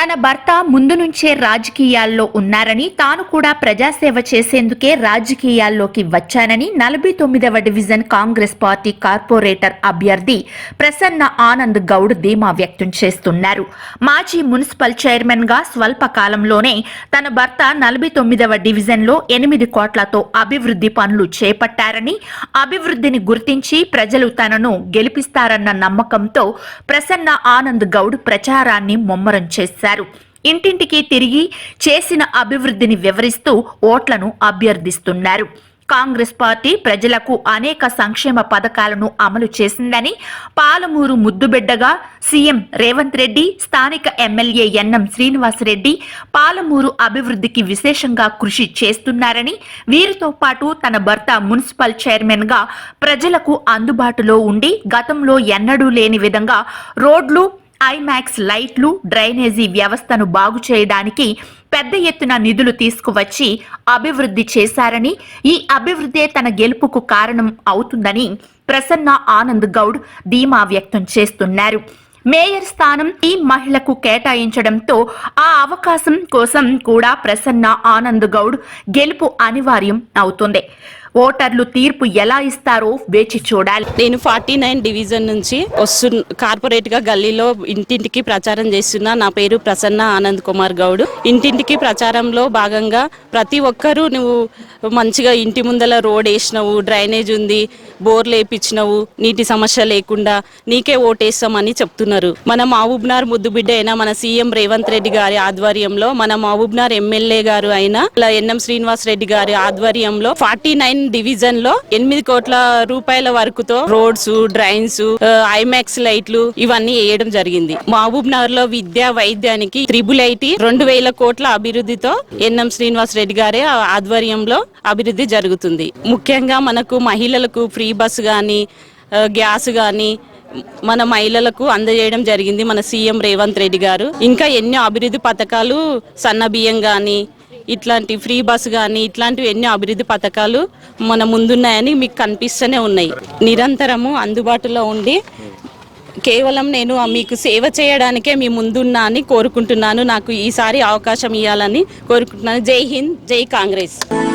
తన భర్త ముందు నుంచే రాజకీయాల్లో ఉన్నారని తాను కూడా ప్రజాసేవ చేసేందుకే రాజకీయాల్లోకి వచ్చానని నలభై తొమ్మిదవ డివిజన్ కాంగ్రెస్ పార్టీ కార్పొరేటర్ అభ్యర్థి ప్రసన్న ఆనంద్ గౌడ్ ధీమా వ్యక్తం చేస్తున్నారు. మాజీ మున్సిపల్ చైర్మన్గా స్వల్పకాలంలోనే తన భర్త నలభై తొమ్మిదవ డివిజన్లో ఎనిమిది కోట్లతో అభివృద్ధి పనులు చేపట్టారని అభివృద్ధిని గుర్తించి ప్రజలు తనను గెలిపిస్తారన్న నమ్మకంతో ప్రసన్న ఆనంద్ గౌడ్ ప్రచారాన్ని ముమ్మరం చేశారు. ఇంటింటికి తిరిగి చేసిన అభివృద్ధిని వివరిస్తూ ఓట్లను అభ్యర్థిస్తున్నారు. కాంగ్రెస్ పార్టీ ప్రజలకు అనేక సంక్షేమ పథకాలను అమలు చేసిందని పాలమూరు ముద్దుబిడ్డగా సీఎం రేవంత్ రెడ్డి స్థానిక ఎమ్మెల్యే ఎన్ఎం శ్రీనివాసరెడ్డి పాలమూరు అభివృద్ధికి విశేషంగా కృషి చేస్తున్నారని వీరితో పాటు తన భర్త మున్సిపల్ చైర్మన్గా ప్రజలకు అందుబాటులో ఉండి గతంలో ఎన్నడూ లేని విధంగా రోడ్లు ఐమాక్స్ లైట్లు డ్రైనేజీ వ్యవస్థను బాగు చేయడానికి పెద్ద ఎత్తున నిధులు తీసుకువచ్చి అభివృద్ధి చేశారని ఈ అభివృద్ధే తన గెలుపుకు కారణం అవుతుందని ప్రసన్న ఆనంద్ గౌడ్ ధీమా వ్యక్తం చేస్తున్నారు. మేయర్ స్థానం ఈ మహిళకు కేటాయించడంతో ఆ అవకాశం కోసం కూడా ప్రసన్న ఆనంద్ గౌడ్ గెలుపు అనివార్యం అవుతుంది. ఓటర్లు తీర్పు ఎలా ఇస్తారో వేచి చూడాలి. నేను ఫార్టీ నైన్ డివిజన్ నుంచి వస్తు కార్పొరేట్గా గల్లీలో ఇంటింటికి ప్రచారం చేస్తున్నా. నా పేరు ప్రసన్న ఆనంద్ కుమార్ గౌడ్. ఇంటింటికి ప్రచారంలో భాగంగా ప్రతి ఒక్కరూ నువ్వు మంచిగా ఇంటి ముందల రోడ్ వేసినావు డ్రైనేజ్ ఉంది బోర్లు వేపించినావు నీటి సమస్య లేకుండా నీకే ఓటేస్తామని చెప్తున్నారు. మన మహబూబ్నార్ ముద్దుబిడ్డ అయినా మన సీఎం రేవంత్ రెడ్డి గారి ఆధ్వర్యంలో మన మహబూబ్నార్ ఎమ్మెల్యే గారు అయిన ఎన్ఎం శ్రీనివాస్ రెడ్డి గారి ఆధ్వర్యంలో ఫార్టీ నైన్ డివిజన్లో ఎనిమిది కోట్ల రూపాయల వరకుతో రోడ్స్ డ్రైన్స్ ఐమాక్స్ లైట్లు ఇవన్నీ వేయడం జరిగింది. మహబూబ్ నగర్లో విద్య వైద్యానికి త్రిబుల్ ఐటీ రెండు వేల కోట్ల అభివృద్ధితో ఎన్ఎం శ్రీనివాస్ రెడ్డి గారి ఆధ్వర్యంలో అభివృద్ధి జరుగుతుంది. ముఖ్యంగా మనకు మహిళలకు ఫ్రీ బస్ కానీ గ్యాస్ కానీ మన మహిళలకు అందజేయడం జరిగింది మన సీఎం రేవంత్ రెడ్డి గారు. ఇంకా ఎన్నో అభివృద్ధి పథకాలు సన్న బియ్యం కానీ ఇట్లాంటి ఫ్రీ బస్ కానీ ఇట్లాంటివి ఎన్నో అభివృద్ధి పథకాలు మన ముందున్నాయని మీకు కనిపిస్తూనే ఉన్నాయి. నిరంతరము అందుబాటులో ఉండి కేవలం నేను మీకు సేవ చేయడానికే మీ ముందున్నా అని కోరుకుంటున్నాను. నాకు ఈసారి అవకాశం ఇవ్వాలని కోరుకుంటున్నాను. జై హింద్ జై కాంగ్రెస్.